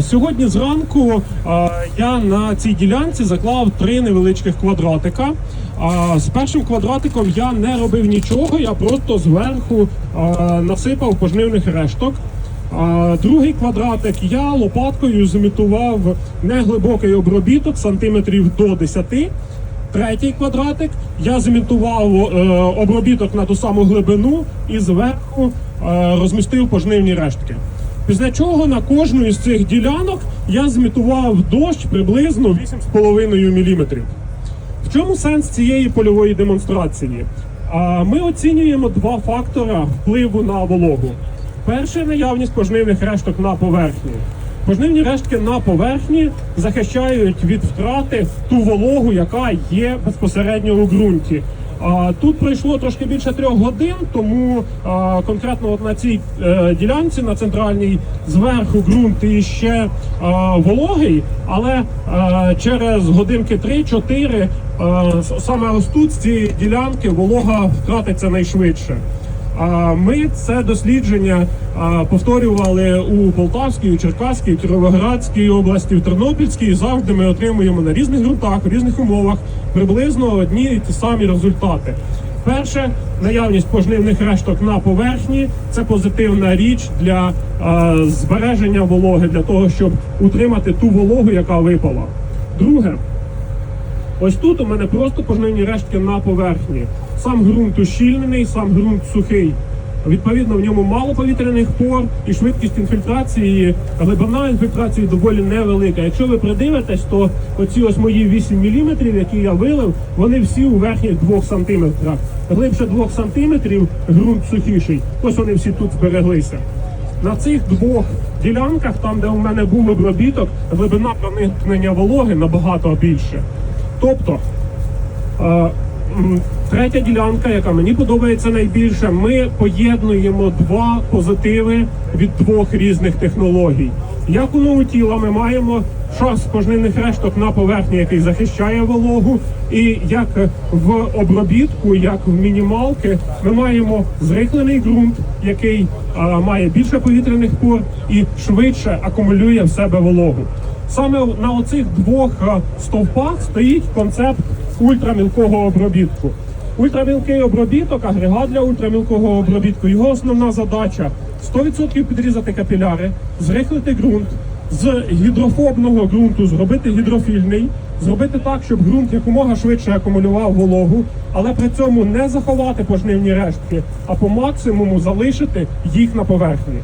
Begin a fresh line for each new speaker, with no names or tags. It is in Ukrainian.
Сьогодні зранку я на цій ділянці заклав три невеличких квадратика. З першим квадратиком я не робив нічого, я просто зверху насипав пожнивних решток. Другий квадратик я лопаткою зімітував неглибокий обробіток сантиметрів до 10. Третій квадратик я зімітував е, обробіток на ту саму глибину і зверху е, розмістив пожнивні рештки. Після чого на кожну із цих ділянок я зімітував дощ приблизно 8,5 мм. В чому сенс цієї польової демонстрації? Ми оцінюємо два фактора впливу на вологу. Перше наявність пожнивних решток на поверхні. Пожнивні рештки на поверхні захищають від втрати ту вологу, яка є безпосередньо у ґрунті. Тут пройшло трошки більше трьох годин, тому конкретно от на цій е, ділянці, на центральній, зверху ґрунт і ще вологий, але через годинки 3-4 е, саме ось тут з цієї ділянки волога втратиться найшвидше. Ми це дослідження повторювали у Полтавській, Черкаській, Кіровоградській області, в Тернопільській. Завжди ми отримуємо на різних ґрунтах, в різних умовах приблизно одні і ті самі результати. Перше, наявність пожнивних решток на поверхні це позитивна річ для збереження вологи, для того, щоб утримати ту вологу, яка випала. Друге, Ось тут у мене просто пожнивні рештки на поверхні. Сам ґрунт ущільнений, сам ґрунт сухий. Відповідно, в ньому мало повітряних пор і швидкість інфільтрації, глибина інфільтрації доволі невелика. Якщо ви придивитесь, то оці ось мої 8 мм, які я вилив, вони всі у верхніх 2 см. Глибше 2 см ґрунт сухіший. Ось вони всі тут збереглися. На цих двох ділянках, там де у мене був обробіток, глибина проникнення вологи набагато більше. Тобто, е, третя ділянка, яка мені подобається найбільше, ми поєднуємо два позитиви від двох різних технологій. Як у новотіла ми маємо шар з пожнивних решток на поверхні, який захищає вологу, і як в обробітку, як в мінімалки, ми маємо зрихлений ґрунт, який е, має більше повітряних пор і швидше акумулює в себе вологу. Саме на оцих двох стовпах стоїть концепт ультрамілкого обробітку. Ультрамілкий обробіток, агрегат для ультрамілкого обробітку. Його основна задача 100% підрізати капіляри, зрихлити ґрунт, з гідрофобного ґрунту зробити гідрофільний, зробити так, щоб ґрунт якомога швидше акумулював вологу, але при цьому не заховати пожнивні рештки, а по максимуму залишити їх на поверхні.